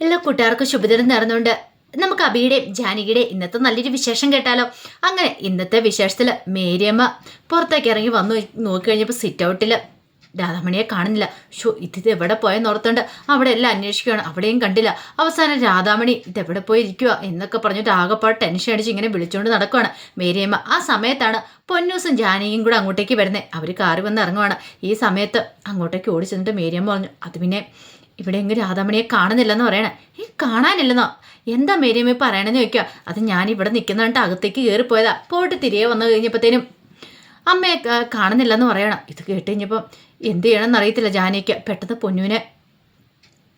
എല്ലാ കൂട്ടുകാർക്കും ശുഭദിനം നേർന്നുകൊണ്ട് നമുക്ക് അബിയുടെയും ജാനകിയുടെയും ഇന്നത്തെ നല്ലൊരു വിശേഷം കേട്ടാലോ? അങ്ങനെ ഇന്നത്തെ വിശേഷത്തിൽ മേരിയമ്മ പുറത്തേക്ക് ഇറങ്ങി വന്നു നോക്കി കഴിഞ്ഞപ്പോൾ സിറ്റ് ഔട്ടിൽ രാധാമണിയെ കാണുന്നില്ല. ഷോ ഇത് എവിടെ പോയെന്ന് ഓർത്തുകൊണ്ട് അവിടെ എല്ലാം അന്വേഷിക്കുകയാണ് അവിടെയും കണ്ടില്ല. അവസാനം രാധാമണി ഇതെവിടെ പോയി ഇരിക്കുക എന്നൊക്കെ പറഞ്ഞിട്ട് ആകെപ്പാട് ടെൻഷൻ അടിച്ച് ഇങ്ങനെ വിളിച്ചുകൊണ്ട് നടക്കുകയാണ് മേരിയമ്മ ആ സമയത്താണ് പൊന്നൂസും ജാനകിയും കൂടെ അങ്ങോട്ടേക്ക് വരുന്നത് അവർ കാറി വന്ന് ഇറങ്ങുവാണ്. ഈ സമയത്ത് അങ്ങോട്ടേക്ക് ഓടി മേരിയമ്മ പറഞ്ഞു അത് പിന്നെ ഇവിടെ എങ്കിൽ രാധാമണിയെ കാണുന്നില്ലെന്ന് പറയണേ. ഏ കാണാനില്ലെന്നോ? എന്താ മേരിയമ്മ പറയണെന്ന് ചോദിക്കുക അത് ഞാൻ ഇവിടെ കണ്ടിട്ട് അകത്തേക്ക് കയറിപ്പോയതാ. പോയിട്ട് തിരികെ വന്നു കഴിഞ്ഞപ്പോഴത്തേനും അമ്മയെ കാണുന്നില്ലെന്ന് പറയണം. ഇത് കേട്ട് കഴിഞ്ഞപ്പം എന്ത് ചെയ്യണമെന്ന് അറിയത്തില്ല ജാനയ്ക്ക് പെട്ടെന്ന് പൊന്നുവിനെ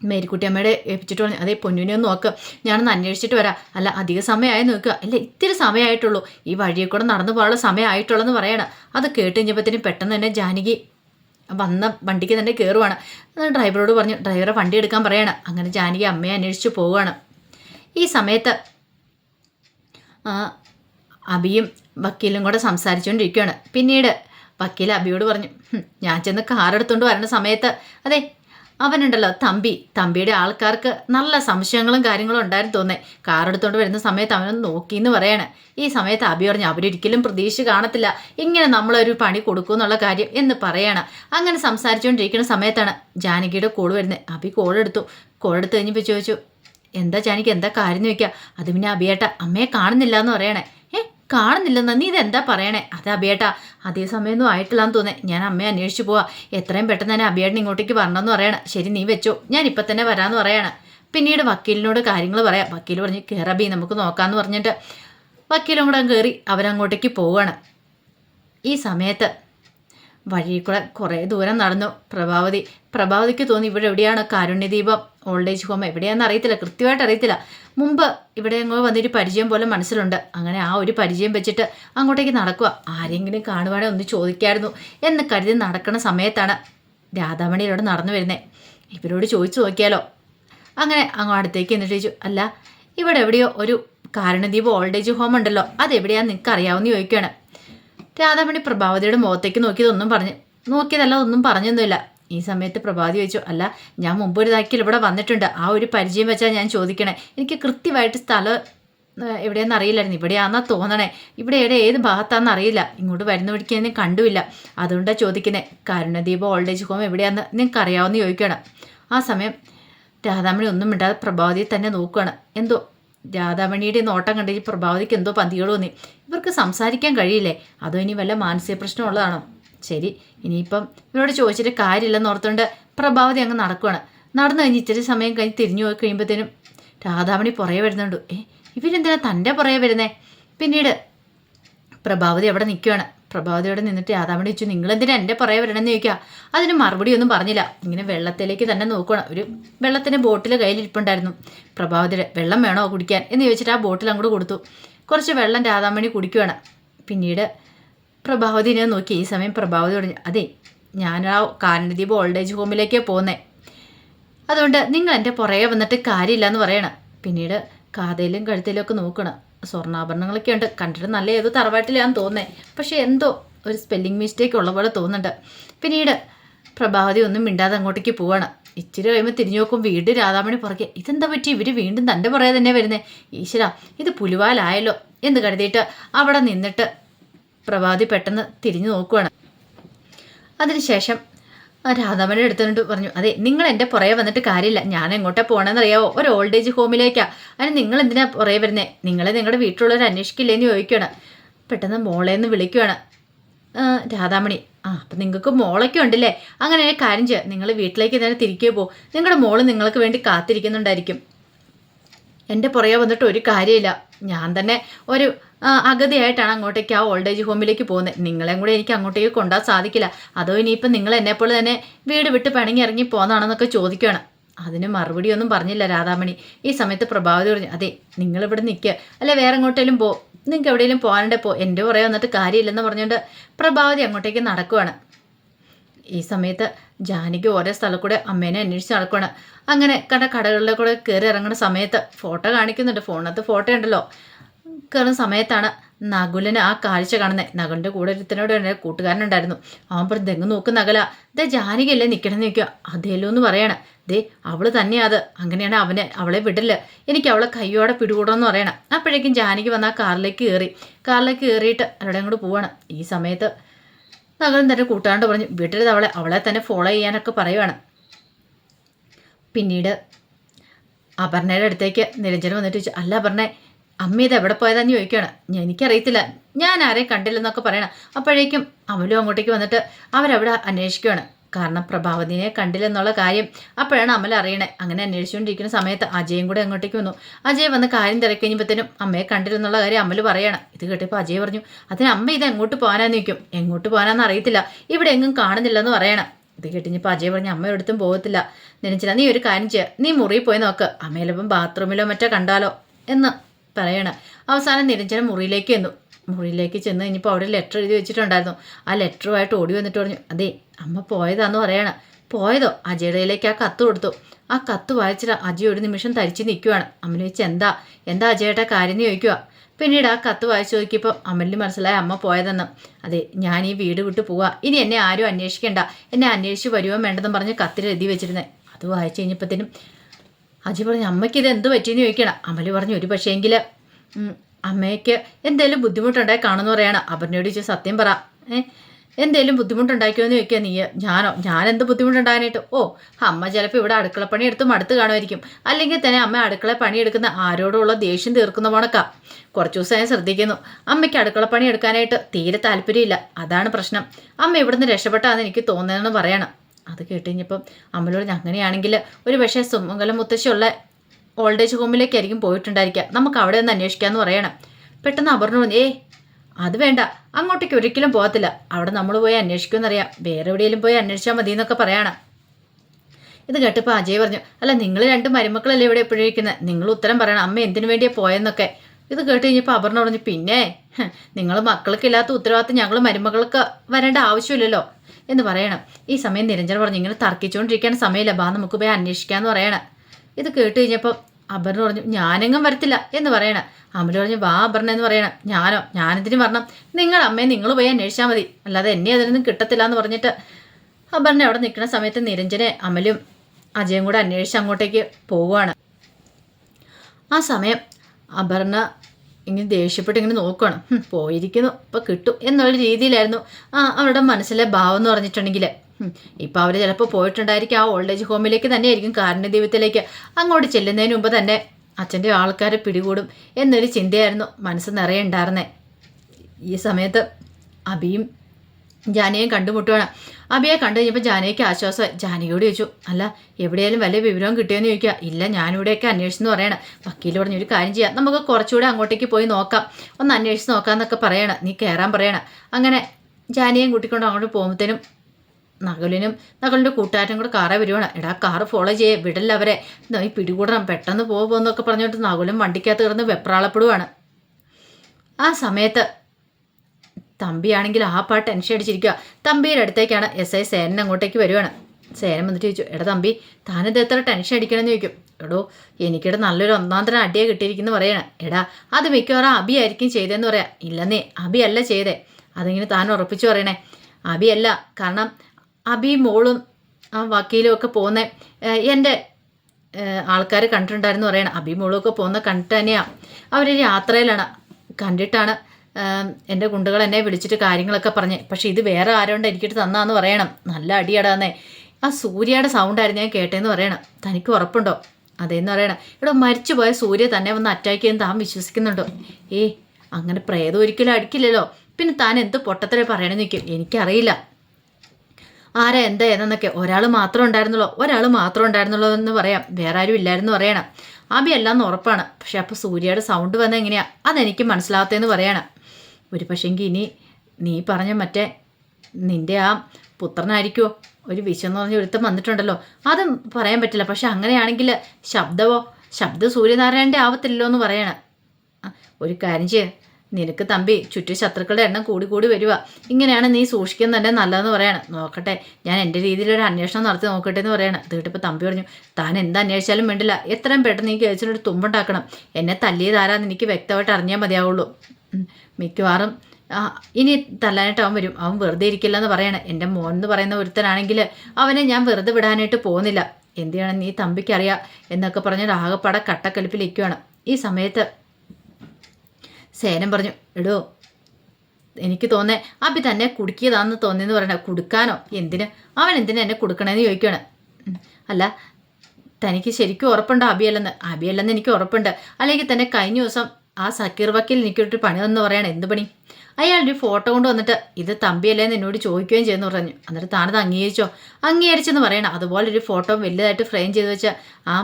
മേരിക്കുട്ടി അമ്മയുടെ ഏൽപ്പിച്ചിട്ട് പറഞ്ഞു അതേ പൊന്നുവിനെ ഒന്ന് നോക്ക്. ഞാനൊന്ന് അന്വേഷിച്ചിട്ട് വരാം. അല്ല അധിക സമയമായി നോക്കുക. അല്ല ഇത്തിരി സമയമായിട്ടുള്ളൂ. ഈ വഴിയെ കൂടെ നടന്നു പോകാനുള്ള സമയമായിട്ടുള്ളതെന്ന് പറയണം. അത് കേട്ട് കഴിഞ്ഞപ്പോഴത്തേനും പെട്ടെന്ന് തന്നെ ജാനകി വന്ന വണ്ടിക്ക് തന്നെ കയറുവാണ് ഡ്രൈവറോട് പറഞ്ഞു ഡ്രൈവറെ വണ്ടി എടുക്കാൻ പറയാണ്. അങ്ങനെ ജാനകി അമ്മയെ അന്വേഷിച്ച് പോവുകയാണ്. ഈ സമയത്ത് അബിയും വക്കീലും കൂടെ സംസാരിച്ചുകൊണ്ടിരിക്കുകയാണ്. പിന്നീട് വക്കീൽ അബിയോട് പറഞ്ഞു ഞാൻ ചെന്ന് കാർ എടുത്തുകൊണ്ട് വരുന്ന സമയത്ത് അതെ അവനുണ്ടല്ലോ തമ്പി. തമ്പിയുടെ ആൾക്കാർക്ക് നല്ല സംശയങ്ങളും കാര്യങ്ങളും ഉണ്ടായിരുന്നു തോന്നേ. കാർ എടുത്തുകൊണ്ട് വരുന്ന സമയത്ത് അവനൊന്ന് നോക്കി എന്ന് പറയാണ്. ഈ സമയത്ത് അബി പറഞ്ഞു അവരൊരിക്കലും പ്രതീക്ഷ കാണത്തില്ല. ഇങ്ങനെ നമ്മളൊരു പണി കൊടുക്കും എന്നുള്ള കാര്യം എന്ന് പറയാണ്. അങ്ങനെ സംസാരിച്ചുകൊണ്ടിരിക്കുന്ന സമയത്താണ് ജാനകിയുടെ കോൾ വരുന്നത് അബി കോൾ എടുത്തു. കോൾ എടുത്ത് കഴിഞ്ഞപ്പോൾ ചോദിച്ചു എന്താ ജാനകി എന്താ കാര്യം എന്ന് ചോദിക്കുക അത് പിന്നെ അബിയേട്ട അമ്മയെ കാണുന്നില്ല എന്ന് പറയണേ. കാണുന്നില്ലെന്ന് നീ ഇതെന്താ പറയണേ? അത് അബിയേട്ടാ അതേ സമയമൊന്നും ആയിട്ടില്ലാന്ന് തോന്നേ ഞാൻ അമ്മയെ അന്വേഷിച്ച് പോവാ. എത്രയും പെട്ടെന്ന് തന്നെ അബിയേട്ടൻ ഇങ്ങോട്ടേക്ക് വരണമെന്ന് പറയണം. ശരി നീ വെച്ചോ. ഞാൻ ഇപ്പം തന്നെ വരാമെന്ന് പറയണം. പിന്നീട് വക്കീലിനോട് കാര്യങ്ങൾ പറയാം. വക്കീൽ പറഞ്ഞ് കയറബി നമുക്ക് നോക്കാമെന്ന് പറഞ്ഞിട്ട്. വക്കീലും കൂടെ കയറി അവരങ്ങോട്ടേക്ക് പോവാണ്. ഈ സമയത്ത് വഴി കൂടെ കുറേ ദൂരം നടന്നു. പ്രഭാവതി പ്രഭാവതിക്ക് തോന്നി ഇവിടെ എവിടെയാണ് കാരുണ്യദീപം? ഓൾഡ് ഏജ് ഹോം എവിടെയാണെന്ന് അറിയത്തില്ല കൃത്യമായിട്ട് അറിയത്തില്ല. മുമ്പ് ഇവിടെ എങ്ങോ വന്നൊരു പരിചയം പോലെ മനസ്സിലുണ്ട്. അങ്ങനെ ആ ഒരു പരിചയം വെച്ചിട്ട് അങ്ങോട്ടേക്ക് നടക്കുക. ആരെങ്കിലും കാണുവാണെ ഒന്ന് ചോദിക്കായിരുന്നു. എന്ന് കരുതി നടക്കുന്ന സമയത്താണ് രാധാമണി ഇവിടെ നടന്നു വരുന്നത് ഇവരോട് ചോദിച്ചു നോക്കിയാലോ? അങ്ങനെ അങ്ങ് അടുത്തേക്ക് എന്നിട്ട് ചോദിച്ചു അല്ല ഇവിടെ എവിടെയോ ഒരു കാരണദ്വീപ് ഓൾഡ് ഏജ് ഹോം ഉണ്ടല്ലോ. അതെവിടെയാണെന്ന് നിങ്ങൾക്ക് അറിയാവുന്ന ചോദിക്കുകയാണ്. രാധാമണി പ്രഭാവതിയുടെ മുഖത്തേക്ക് നോക്കിയതൊന്നും പറഞ്ഞു നോക്കിയതല്ല ഒന്നും പറഞ്ഞൊന്നുമില്ല. ഈ സമയത്ത് പ്രഭാതി ചോദിച്ചു അല്ല ഞാൻ മുമ്പ് ഒരു താക്കിൽ ഇവിടെ വന്നിട്ടുണ്ട്. ആ ഒരു പരിചയം വെച്ചാൽ ഞാൻ ചോദിക്കണേ. എനിക്ക് കൃത്യമായിട്ട് സ്ഥലം ഏഹ്, എവിടെയാണെന്ന് അറിയില്ലായിരുന്നു. ഇവിടെയാണെന്നാ തോന്നണേ. ഇവിടെ എവിടെ ഏത് ഭാഗത്താണെന്ന് അറിയില്ല. ഇങ്ങോട്ട് വരുന്ന വഴിക്കൊന്നും കണ്ടുമില്ല. അതുകൊണ്ടാണ് ചോദിക്കുന്നത് കരുണദീപ ഓൾഡ് ഏജ് ഹോം എവിടെയാണെന്ന് നിങ്ങൾക്ക് അറിയാവുന്ന ചോദിക്കണം ആ സമയം രാധാമണി ഒന്നും മിണ്ടാതെ പ്രഭാതിയെ തന്നെ നോക്കുകയാണ് എന്തോ രാധാമണിയുടെ നോട്ടം കണ്ടിട്ട് പ്രഭാവതിക്ക് എന്തോ പന്തികൾ തോന്നി. ഇവർക്ക് സംസാരിക്കാൻ കഴിയില്ലേ? അതോ ഇനി വല്ല മാനസിക പ്രശ്നമുള്ളതാണോ? ശരി ഇനിയിപ്പം ഇവരോട് ചോദിച്ചിട്ട് കാര്യമില്ലെന്ന് ഓർത്തുകൊണ്ട് പ്രഭാവതി അങ്ങ് നടക്കുകയാണ് നടന്നു കഴിഞ്ഞ് ഇത്തിരി സമയം കഴിഞ്ഞ് തിരിഞ്ഞു പോയി കഴിയുമ്പോഴത്തേനും രാധാമണി പുറകെ വരുന്നുണ്ട്. ഏ ഇവരെന്തിനാ തന്റെ പുറകെ വരുന്നേ? പിന്നീട് പ്രഭാവതി അവിടെ നിൽക്കുകയാണ് അവിടെ നിന്നിട്ട് രാധാമണി ചോദിച്ചു നിങ്ങളെന്തിനാ എന്റെ പുറകെ വരണമെന്ന് ചോദിക്കുക അതിന് മറുപടി ഒന്നും പറഞ്ഞില്ല. ഇങ്ങനെ വെള്ളത്തിലേക്ക് തന്നെ നോക്കണം ഒരു വെള്ളത്തിന്റെ ബോട്ടിൽ കയ്യിലിരിപ്പുണ്ടായിരുന്നു. പ്രഭാവതിയുടെ വെള്ളം വേണോ കുടിക്കാൻ? എന്ന് ചോദിച്ചിട്ട് ആ ബോട്ടിൽ അങ്ങോട്ട് കൊടുത്തു. കുറച്ച് വെള്ളം രാധാമണി കുടിക്കുകയാണ് പിന്നീട് പ്രഭാവതിനെ നോക്കി. ഈ സമയം പ്രഭാവതി പറഞ്ഞു അതെ ഞാൻ ആ കാരണദ്വീപ് ഓൾഡ് ഏജ് ഹോമിലേക്ക് പോകുന്നേ അതുകൊണ്ട് നിങ്ങൾ എന്റെ പുറകെ വന്നിട്ട് കാര്യമില്ല എന്ന് പറയണം. പിന്നീട് കാതയിലും കഴുത്തിലും ഒക്കെ നോക്കണം. സ്വർണാഭരണങ്ങളൊക്കെ ഉണ്ട്. കണ്ടിട്ട് നല്ല ഏതോ തറവാട്ടിലാന്ന് തോന്നേ. പക്ഷേ എന്തോ ഒരു സ്പെല്ലിംഗ് മിസ്റ്റേക്ക് ഉള്ള പോലെ തോന്നുന്നുണ്ട്. പിന്നീട് പ്രഭാവതി ഒന്നും മിണ്ടാതെ അങ്ങോട്ടേക്ക് പോവാണ്. ഇച്ചിരി കഴിയുമ്പോൾ തിരിഞ്ഞു നോക്കും വീണ്ടും രാധാമണി പുറകെ. ഇതെന്താ പറ്റി? ഇവർ വീണ്ടും തന്റെ പുറകെ തന്നെ വരുന്നേ. ഈശ്വര ഇത് പുലിവാലായല്ലോ എന്ന് കരുതിയിട്ട് അവിടെ നിന്നിട്ട് പ്രഭാതി പെട്ടെന്ന് തിരിഞ്ഞു നോക്കുവാണ്. അതിനുശേഷം രാധാമണി എടുത്തുകൊണ്ട് പറഞ്ഞു അതെ നിങ്ങൾ എന്റെ പുറകെ വന്നിട്ട് കാര്യമില്ല. ഞാൻ എങ്ങോട്ടാ പോകണമെന്ന് അറിയാവോ ഒരു ഓൾഡ് ഏജ് ഹോമിലേക്കാ അതിന് നിങ്ങൾ എന്തിനാ പുറകെ വരുന്നേ? നിങ്ങളെ നിങ്ങളുടെ വീട്ടിലുള്ളവർ അന്വേഷിക്കില്ലേന്ന് ചോദിക്കുകയാണ് പെട്ടെന്ന് മോളേന്ന് വിളിക്കുകയാണ് രാധാമണി. ആ അപ്പം നിങ്ങൾക്ക് മോളൊക്കെ ഉണ്ടല്ലേ? അങ്ങനെ കാര്യം ചെയ്യുക നിങ്ങൾ വീട്ടിലേക്ക് തന്നെ തിരികെ പോകും നിങ്ങളുടെ മോൾ നിങ്ങൾക്ക് വേണ്ടി കാത്തിരിക്കുന്നുണ്ടായിരിക്കും. എന്റെ പുറകെ വന്നിട്ട് ഒരു കാര്യമില്ല. ഞാൻ തന്നെ ഒരു അഗതിയായിട്ടാണ് അങ്ങോട്ടേക്ക് ആ ഓൾഡ് ഏജ് ഹോമിലേക്ക് പോകുന്നത് നിങ്ങളെയും കൂടെ എനിക്ക് അങ്ങോട്ടേക്ക് കൊണ്ടുപോകാൻ സാധിക്കില്ല. അതോ ഇനിയിപ്പം നിങ്ങൾ എന്നെപ്പോലെ തന്നെ വീട് വിട്ട് പണങ്ങി ഇറങ്ങി പോകുന്നതാണെന്നൊക്കെ ചോദിക്കുകയാണ് അതിന് മറുപടി ഒന്നും പറഞ്ഞില്ല രാധാമണി. ഈ സമയത്ത് പ്രഭാവതി പറഞ്ഞു അതെ നിങ്ങളിവിടെ നിൽക്കുക അല്ലെ വേറെ എങ്ങോട്ടേലും പോ. നിങ്ങൾക്ക് എവിടെയെങ്കിലും പോകാനുണ്ടെ പോ. എന്റെ പുറകെ വന്നിട്ട് കാര്യമില്ലെന്ന് പറഞ്ഞുകൊണ്ട് പ്രഭാവതി അങ്ങോട്ടേക്ക് നടക്കുവാണ്. ഈ സമയത്ത് ജാനകി ഓരോ സ്ഥലക്കൂടെ കൂടെ അമ്മേനെ അന്വേഷിച്ച് നടക്കുകയാണ് അങ്ങനെ കണ്ട കടകളിലെ കൂടെ കയറി ഇറങ്ങുന്ന സമയത്ത് ഫോട്ടോ കാണിക്കുന്നുണ്ട്. ഫോണിനകത്ത് ഫോട്ടോ ഉണ്ടല്ലോ. കയറുന്ന സമയത്താണ് നകുലന് ആ കാഴ്ച കാണുന്നത് നകുലിന്റെ കൂടെ ഒരുത്തനോട് കൂട്ടുകാരനുണ്ടായിരുന്നു. അവൻ പറഞ്ഞു തെങ്ങ് നോക്ക് നകല. ദേ ജാനകിയല്ലേ നിൽക്കണം നിൽക്കുക അതേലോ എന്ന് പറയണം. ദേ അവൾ തന്നെയാത് അങ്ങനെയാണ് അവനെ അവളെ വിടില്ല എനിക്ക് അവളെ കയ്യോടെ പിടികൂടണമെന്ന് പറയണം. അപ്പോഴേക്കും ജാനകി വന്ന് ആ കാറിലേക്ക് കയറി. കാറിലേക്ക് കയറിയിട്ട് അവിടെ അങ്ങോട്ട് പോവാണ്. ഈ സമയത്ത് നകലൻ തന്നെ കൂട്ടാണ്ട് പറഞ്ഞു വിടരുത് അവളെ. അവളെ തന്നെ ഫോളോ ചെയ്യാനൊക്കെ പറയുവാണ്. പിന്നീട് അപർണയുടെ അടുത്തേക്ക് നിരഞ്ജന വന്നിട്ട് ചോദിച്ചു അല്ല അപർണേ അമ്മ ഇത് എവിടെ പോയതാന്ന് ചോദിക്കുകയാണ്. "ഞാൻ- എനിക്കറിയത്തില്ല. ഞാൻ ആരെയും കണ്ടില്ലെന്നൊക്കെ പറയണം. അപ്പോഴേക്കും അമലും അങ്ങോട്ടേക്ക് വന്നിട്ട് അവരവിടെ അന്വേഷിക്കുകയാണ്. കാരണം പ്രഭാവതിനെ കണ്ടില്ലെന്നുള്ള കാര്യം അപ്പോഴാണ് അമൽ അറിയണേ. അങ്ങനെ അന്വേഷിച്ചുകൊണ്ടിരിക്കുന്ന സമയത്ത് അജയും കൂടെ അങ്ങോട്ടേക്ക് വന്നു. അജയ് വന്ന് കാര്യം തിരക്കഴിഞ്ഞപ്പോഴത്തേനും അമ്മയെ കണ്ടില്ലെന്നുള്ള കാര്യം അമൽ പറയണം. ഇത് കേട്ടപ്പോൾ അജയ് പറഞ്ഞു അതിന് അമ്മ ഇത് എങ്ങോട്ട് പോകാനാന്ന് നിൽക്കും എങ്ങോട്ട് പോകാനാന്ന് അറിയത്തില്ല. ഇവിടെ എങ്ങും കാണുന്നില്ലെന്ന് പറയണം. ഇത് കേട്ടിഞ്ഞപ്പോൾ അജയ് പറഞ്ഞു അമ്മയുടെ അടുത്തും പോകത്തില്ല. നിനച്ചില്ല നീ ഒരു കാര്യം ചെയ്യുക നീ മുറിയിൽ പോയി നോക്ക്. അമ്മയിലപ്പം ബാത്റൂമിലോ മറ്റോ കണ്ടാലോ? എന്ന് പറയണം. അവസാനം നിരഞ്ജന മുറിയിലേക്ക് ചെന്നു. മുറിയിലേക്ക് ചെന്ന് കഴിഞ്ഞപ്പോൾ അവിടെ ലെറ്റർ എഴുതി വെച്ചിട്ടുണ്ടായിരുന്നു. ആ ലെറ്ററുമായിട്ട് ഓടി വന്നിട്ട് പറഞ്ഞു അതെ അമ്മ പോയതാന്ന് പറയണം. പോയതോ? അജയുടെയിലേക്ക് ആ കത്ത് കൊടുത്തു. ആ കത്ത് വായിച്ചിട്ട് അജയ് ഒരു നിമിഷം തരിച്ചു നിൽക്കുവാണ്. അമ്മ ചോദിച്ചു എന്താ? എന്താ അജയേട്ട കാര്യം? ചോദിക്കുക പിന്നീട് ആ കത്ത് വായിച്ചു നോക്കിയപ്പോൾ അമലിന് മനസ്സിലായി അമ്മ പോയതെന്ന്. അതെ ഞാൻ ഈ വീട് വിട്ട് പോവാ. ഇനി എന്നെ ആരും അന്വേഷിക്കണ്ട. എന്നെ അന്വേഷിച്ച് വരുവാൻ വേണ്ടെന്ന് പറഞ്ഞ് കത്തിൽ എഴുതി വെച്ചിരുന്നത് അത് വായിച്ചു കഴിഞ്ഞപ്പോഴത്തേനും അജി പറഞ്ഞു അമ്മയ്ക്ക് ഇത് എന്ത് പറ്റിയെന്ന് ചോദിക്കണം അമലി പറഞ്ഞു ഒരു പക്ഷേങ്കിൽ അമ്മയ്ക്ക് എന്തേലും ബുദ്ധിമുട്ടുണ്ടായി കാണുമെന്ന് പറയണം. അപർണയോട് ചോദിച്ചു സത്യം പറ എന്തേലും ബുദ്ധിമുട്ടുണ്ടാക്കിയോ എന്ന് ചോദിക്കുക നീ ഞാനോ ഞാൻ എന്ത് ബുദ്ധിമുട്ടുണ്ടാകാനായിട്ട്? ഓ അമ്മ ചിലപ്പോൾ ഇവിടെ അടുക്കള പണി എടുത്ത് മടുത്ത് കാണുമായിരിക്കും. അല്ലെങ്കിൽ തന്നെ അമ്മ അടുക്കള പണിയെടുക്കുന്ന ആരോടുള്ള ദേഷ്യം തീർക്കുന്ന പോണക്ക. കുറച്ച് ദിവസം ഞാൻ ശ്രദ്ധിക്കുന്നു. അമ്മയ്ക്ക് അടുക്കള പണി എടുക്കാനായിട്ട് തീരെ താല്പര്യമില്ല. അതാണ് പ്രശ്നം. അമ്മ ഇവിടുന്ന് രക്ഷപ്പെട്ടാന്ന് എനിക്ക് തോന്നുന്നതെന്ന് പറയണം. അത് കേട്ട് കഴിഞ്ഞപ്പം അമ്മലോട് അങ്ങനെയാണെങ്കിൽ ഒരു പക്ഷേ സുമംഗലം മുത്തശ്ശിയുള്ള ഓൾഡ് ഏജ് ഹോമിലേക്കായിരിക്കും പോയിട്ടുണ്ടായിരിക്കുക. നമുക്ക് അവിടെ ഒന്ന് അന്വേഷിക്കാമെന്ന് പറയണം. പെട്ടെന്ന് അപർണ പറഞ്ഞു ഏ അത് വേണ്ട. അങ്ങോട്ടേക്ക് ഒരിക്കലും പോകത്തില്ല. അവിടെ നമ്മൾ പോയി അന്വേഷിക്കുമെന്നറിയാം. വേറെ എവിടെയെങ്കിലും പോയി അന്വേഷിച്ചാൽ മതി എന്നൊക്കെ പറയണം. ഇത് കേട്ടപ്പോൾ അജയ് പറഞ്ഞു അല്ല നിങ്ങൾ രണ്ട് മരുമക്കളല്ലേ ഇവിടെ എപ്പോഴും ഇരിക്കുന്നത് നിങ്ങൾ ഉത്തരം പറയണം. അമ്മ എന്തിനു വേണ്ടിയാണ് പോയെന്നൊക്കെ. ഇത് കേട്ട് കഴിഞ്ഞപ്പോൾ അപർണ പറഞ്ഞു പിന്നെ നിങ്ങൾ മക്കൾക്കില്ലാത്ത ഉത്തരവാദിത്തം ഞങ്ങൾ മരുമകൾക്ക് വരേണ്ട ആവശ്യമില്ലല്ലോ. എന്ന് പറയണം. ഈ സമയം നിരഞ്ജൻ പറഞ്ഞു ഇങ്ങനെ തർക്കിച്ചുകൊണ്ടിരിക്കാൻ സമയമില്ല ബാ നമുക്ക് പോയി അന്വേഷിക്കാമെന്ന് പറയണം. ഇത് കേട്ട് കഴിഞ്ഞപ്പോൾ അപർണ പറഞ്ഞു ഞാനെങ്ങും വരത്തില്ല എന്ന് പറയണം. അമല പറഞ്ഞു വാ അപർണ എന്ന് പറയണം. ഞാനോ ഞാനെന്തിനും പറഞ്ഞു നിങ്ങൾ അമ്മയെ നിങ്ങൾ പോയി അന്വേഷിച്ചാൽ മതി. അല്ലാതെ എന്നെ അതിനൊന്നും കിട്ടത്തില്ല എന്ന് പറഞ്ഞിട്ട് അപർണ അവിടെ നിൽക്കുന്ന സമയത്ത് നിരഞ്ജനെ അമലും അജയും കൂടെ അന്വേഷിച്ച് അങ്ങോട്ടേക്ക് പോവുകയാണ്. ആ സമയം അപർണ ഇങ്ങനെ ദേഷ്യപ്പെട്ട് ഇങ്ങനെ നോക്കണം പോയിരിക്കുന്നു. ഇപ്പം കിട്ടും എന്നുള്ള രീതിയിലായിരുന്നു. ആ അവരുടെ മനസ്സിലെ ഭാവം എന്ന് പറഞ്ഞിട്ടുണ്ടെങ്കിൽ ഇപ്പം അവർ ചിലപ്പോൾ പോയിട്ടുണ്ടായിരിക്കും ആ ഓൾഡ് ഏജ് ഹോമിലേക്ക് തന്നെയായിരിക്കും കാരുണ്യദൈവത്തിലേക്ക് അങ്ങോട്ട് ചെല്ലുന്നതിന് മുമ്പ് തന്നെ അച്ഛന്റെ ആൾക്കാരെ പിടികൂടും എന്നൊരു ചിന്തയായിരുന്നു മനസ്സ് നിറയെ ഉണ്ടായിരുന്നേ. ഈ സമയത്ത് അബിയും ജാനയും കണ്ടുമുട്ടുവാണ്. അബിയെ കണ്ടു കഴിഞ്ഞപ്പോൾ ജാനയ്ക്ക് ആശ്വാസമായി. ജാനിയോട് ചോദിച്ചു അല്ല എവിടെയാലും വലിയ വിവരവും കിട്ടിയെന്ന് ചോദിക്കുക ഇല്ല ഞാനിവിടെയൊക്കെ അന്വേഷിച്ചെന്ന് പറയണം. വക്കീൽ പറഞ്ഞ ഒരു കാര്യം ചെയ്യാം. നമുക്ക് കുറച്ചുകൂടെ അങ്ങോട്ടേക്ക് പോയി നോക്കാം. ഒന്ന് അന്വേഷിച്ച് നോക്കാമെന്നൊക്കെ പറയണം. നീ കയറാൻ പറയണം. അങ്ങനെ ജാനയും കൂട്ടിക്കൊണ്ട് അങ്ങോട്ട് പോകുമ്പോഴത്തേനും നകലിനും നകലിന്റെ കൂട്ടുകാരനും കൂടെ കാറേ വരുവാണ്. എടാ കാറ് ഫോളോ ചെയ്യേ. വിടല്ല അവരെ. നീ പിടികൂടണം. പെട്ടെന്ന് പോകുമെന്നൊക്കെ പറഞ്ഞുകൊണ്ട് നകുലും വണ്ടിക്കകത്ത് കിടന്ന് വെപ്രാളപ്പെടുവാണ്. ആ സമയത്ത് തമ്പിയാണെങ്കിൽ ആ പാട്ട് ടെൻഷൻ അടിച്ചിരിക്കുക. തമ്പിയുടെ അടുത്തേക്കാണ് എസ് ഐ സേനൻ അങ്ങോട്ടേക്ക് വരുവാണ്. സേനൻ വന്നിട്ട് ചോദിച്ചു എടാ തമ്പി താനിത് എത്ര ടെൻഷൻ അടിക്കണമെന്ന് ചോദിക്കും. എടോ എനിക്കിടെ നല്ലൊരു ഒന്നാം തരം അടിയെ കിട്ടിയിരിക്കുന്നു പറയണ. എടാ അത് മിക്കവാറും അബി ആയിരിക്കും ചെയ്തതെന്ന് പറയാം. ഇല്ലെന്നേ അബി അല്ല ചെയ്തേ. അതിങ്ങനെ താൻ ഉറപ്പിച്ചു പറയണേ. അബി അല്ല കാരണം അബി മോളും ആ വക്കീലും ഒക്കെ പോകുന്ന എന്റെ ആൾക്കാർ കണ്ടിട്ടുണ്ടായിരുന്നു പറയണം. അബി മോളും ഒക്കെ പോകുന്ന കണ്ടിട്ട് തന്നെയാണ് അവർ യാത്രയിലാണ് കണ്ടിട്ടാണ് എന്റെ കുണ്ടുകൾ എന്നെ വിളിച്ചിട്ട് കാര്യങ്ങളൊക്കെ പറഞ്ഞ്. പക്ഷേ ഇത് വേറെ ആരോണ്ട് എനിക്കിട്ട് തന്നാന്ന് പറയണം. നല്ല അടിയടാന്നേ. ആ സൂര്യയുടെ സൗണ്ടായിരുന്നു ഞാൻ കേട്ടേന്ന് പറയണം. തനിക്ക് ഉറപ്പുണ്ടോ? അതേന്ന് പറയണം. ഇവിടെ മരിച്ചുപോയ സൂര്യ തന്നെ വന്ന് അറ്റാക്ക് ചെയ്യാൻ താൻ വിശ്വസിക്കുന്നുണ്ടോ? ഏ അങ്ങനെ പ്രേതം ഒരിക്കലും അടിക്കില്ലല്ലോ. പിന്നെ താൻ എന്ത് പൊട്ടത്തിൽ പറയണമെന്ന് നിൽക്കും എനിക്കറിയില്ല. ആരാ എന്താ ഏതെന്നൊക്കെ. ഒരാൾ മാത്രം ഉണ്ടായിരുന്നുള്ളൂ? ഒരാൾ മാത്രം ഉണ്ടായിരുന്നുള്ളൂ എന്ന് പറയാം. വേറെ ആരും ഇല്ലായിരുന്നു പറയണം. ആബി അല്ലാന്ന് ഉറപ്പാണ്. പക്ഷെ അപ്പോൾ സൂര്യയുടെ സൗണ്ട് വന്നത് അതെനിക്ക് മനസ്സിലാകത്തേന്ന് പറയണം. ഒരു പക്ഷെങ്കിൽ ഇനി നീ പറഞ്ഞ മറ്റേ നിന്റെ ആ പുത്രനായിരിക്കുമോ ഒരു വിഷം എന്ന് പറഞ്ഞ ഒരുത്തം വന്നിട്ടുണ്ടല്ലോ. അതും പറയാൻ പറ്റില്ല. പക്ഷെ അങ്ങനെയാണെങ്കിൽ ശബ്ദമോ ശബ്ദം സൂര്യനാരായണന്റെ ആവത്തില്ലല്ലോ എന്ന് പറയണം ഒരു കാര്യം ചെയ്യ. നിനക്ക് തമ്പി ചുറ്റു ശത്രുക്കളുടെ എണ്ണം കൂടി കൂടി വരിക. ഇങ്ങനെയാണ് നീ സൂക്ഷിക്കുന്നത് തന്നെ നല്ലതെന്ന് പറയണം. നോക്കട്ടെ ഞാൻ എന്റെ രീതിയിലൊരു അന്വേഷണം നടത്തി നോക്കട്ടെ എന്ന് പറയണം. ഇത് തമ്പി പറഞ്ഞു താൻ എന്ത് അന്വേഷിച്ചാലും വേണ്ടില്ല എത്രയും പെട്ടെന്ന് നീ കേസിനൊരു തുമ്പുണ്ടാക്കണം. എന്നെ തല്ലിയതാരാന്ന് എനിക്ക് വ്യക്തമായിട്ട് അറിഞ്ഞാൽ മതിയാവുള്ളൂ. മിക്കവാറും ഇനി തല്ലാനായിട്ട് അവൻ വരും. അവൻ വെറുതെ ഇരിക്കില്ല എന്ന് പറയണം. എന്റെ മോൻ എന്ന് പറയുന്ന ഒരുത്തനാണെങ്കിൽ അവനെ ഞാൻ വെറുതെ വിടാനായിട്ട് പോകുന്നില്ല. എന്ത് ചെയ്യണം നീ തമ്പിക്കറിയാം? എന്നൊക്കെ പറഞ്ഞ് ആകപ്പാടെ കട്ടക്കലിപ്പിലിരിക്കുകയാണ് ഈ സമയത്ത് സേനം പറഞ്ഞു എടോ എനിക്ക് തോന്നേ അബി തന്നെ കുടുക്കിയതാന്ന് തോന്നിയെന്ന് പറയണ. കുടുക്കാനോ? എന്തിന്? അവൻ എന്തിനാ എന്നെ കൊടുക്കണമെന്ന് ചോദിക്കുകയാണ് അല്ല തനിക്ക് ശരിക്കും ഉറപ്പുണ്ടോ അബിയല്ലെന്ന് അബിയല്ലെന്ന് എനിക്ക് ഉറപ്പുണ്ട്. അല്ലെങ്കിൽ തന്നെ കഴിഞ്ഞ ദിവസം ആ സക്കീർ വക്കീൽ എനിക്കൊരു പണി എന്ന് പറയണം. എന്ത് പണി? അയാളൊരു ഫോട്ടോ കൊണ്ട് വന്നിട്ട് ഇത് തമ്പിയല്ലേന്ന് എന്നോട് ചോദിക്കുകയും ചെയ്യുന്നു പറഞ്ഞു. എന്നിട്ട് താനത് അംഗീകരിച്ചോ? അംഗീകരിച്ചെന്ന് പറയണം. അതുപോലെ ഒരു ഫോട്ടോ വലുതായിട്ട് ഫ്രെയിം ചെയ്ത് വെച്ച ആ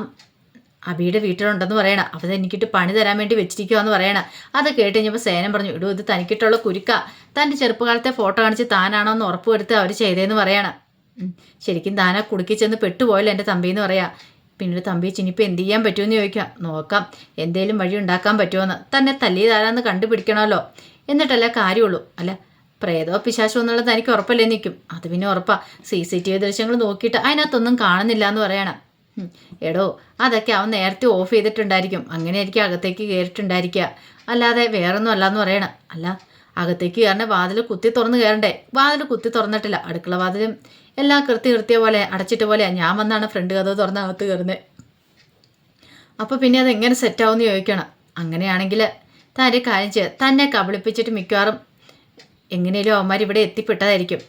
അബിയുടെ വീട്ടിലുണ്ടെന്ന് പറയണം. അപ്പോൾ എനിക്കിട്ട് പണി തരാൻ വേണ്ടി വെച്ചിരിക്കുകയെന്ന് പറയണം. അത് കേട്ട് കഴിഞ്ഞപ്പോൾ സേനം പറഞ്ഞു ഇടൂ ഇത് തനിക്കിട്ടുള്ള കുരുക്ക. തന്റെ ചെറുപ്പകാലത്തെ ഫോട്ടോ കാണിച്ച് താനാണോ എന്ന് ഉറപ്പ് വരുത്തി അവർ ചെയ്തതെന്ന് പറയണം ശരിക്കും താനാ കുടുക്കി ചെന്ന് പെട്ടുപോയല്ലോ എന്റെ തമ്പിന്ന് പറയാ. പിന്നീട് തമ്പി ചിനിപ്പോൾ എന്ത് ചെയ്യാൻ പറ്റുമെന്ന് ചോദിക്കാം. നോക്കാം. എന്തേലും വഴി ഉണ്ടാക്കാൻ പറ്റുമോന്ന് തന്നെ തല്ലിയതാരാന്ന് കണ്ടുപിടിക്കണമല്ലോ. എന്നിട്ടല്ല കാര്യമുള്ളൂ. അല്ല പ്രേതോ പിശാശോ എന്നുള്ളത് എനിക്ക് ഉറപ്പല്ലേ നിൽക്കും. അത് പിന്നെ ഉറപ്പാ. സി സി ടി വി ദൃശ്യങ്ങൾ നോക്കിയിട്ട് അതിനകത്തൊന്നും കാണുന്നില്ല എന്ന് പറയണം എടോ അതൊക്കെ അവൻ നേരത്തെ ഓഫ് ചെയ്തിട്ടുണ്ടായിരിക്കും. അങ്ങനെ ആയിരിക്കും അകത്തേക്ക് കയറിയിട്ടുണ്ടായിരിക്കുക. അല്ലാതെ വേറൊന്നും അല്ലാന്ന് പറയണം. അല്ല അകത്തേക്ക് കയറേണ്ട വാതിൽ കുത്തി തുറന്ന് കയറണ്ടേ? വാതിൽ കുത്തി തുറന്നിട്ടില്ല. അടുക്കള വാതിലും എല്ലാം കൃത്യ കൃത്യ പോലെ അടച്ചിട്ട് പോലെ ഞാൻ വന്നാണ് ഫ്രണ്ട് കഥ തുറന്ന് അകത്ത് കയറുന്നത് അപ്പോൾ പിന്നെ അത് എങ്ങനെ സെറ്റാവുമെന്ന് ചോദിക്കണം. അങ്ങനെയാണെങ്കിൽ താന്റെ കാര്യം തന്നെ കബളിപ്പിച്ചിട്ട് മിക്കവാറും എങ്ങനെയും അവന്മാർ ഇവിടെ എത്തിപ്പെട്ടതായിരിക്കും.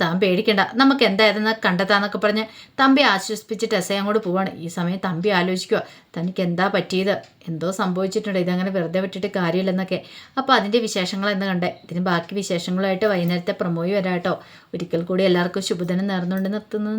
താൻ പേടിക്കണ്ട. നമുക്ക് എന്തായിരുന്നു കണ്ടെത്താന്നൊക്കെ പറഞ്ഞ് തമ്പി ആശ്വസിപ്പിച്ചിട്ട് എസ് അങ്ങോട്ട് പോവാണ്. ഈ സമയം തമ്പി ആലോചിക്കുക തനിക്ക് എന്താ പറ്റിയത്? എന്തോ സംഭവിച്ചിട്ടുണ്ട്. ഇതങ്ങനെ വെറുതെ വിട്ടിട്ട് കാര്യമില്ലെന്നൊക്കെ. അപ്പോൾ അതിന്റെ വിശേഷങ്ങൾ എന്ന് കണ്ടേ? ഇതിന് ബാക്കി വിശേഷങ്ങളുമായിട്ട് വൈകുന്നേരത്തെ പ്രമോയി വരാട്ടോ. ഒരിക്കൽ കൂടി എല്ലാവർക്കും ശുഭദിനം നേർന്നുകൊണ്ട് നിർത്തുന്നത്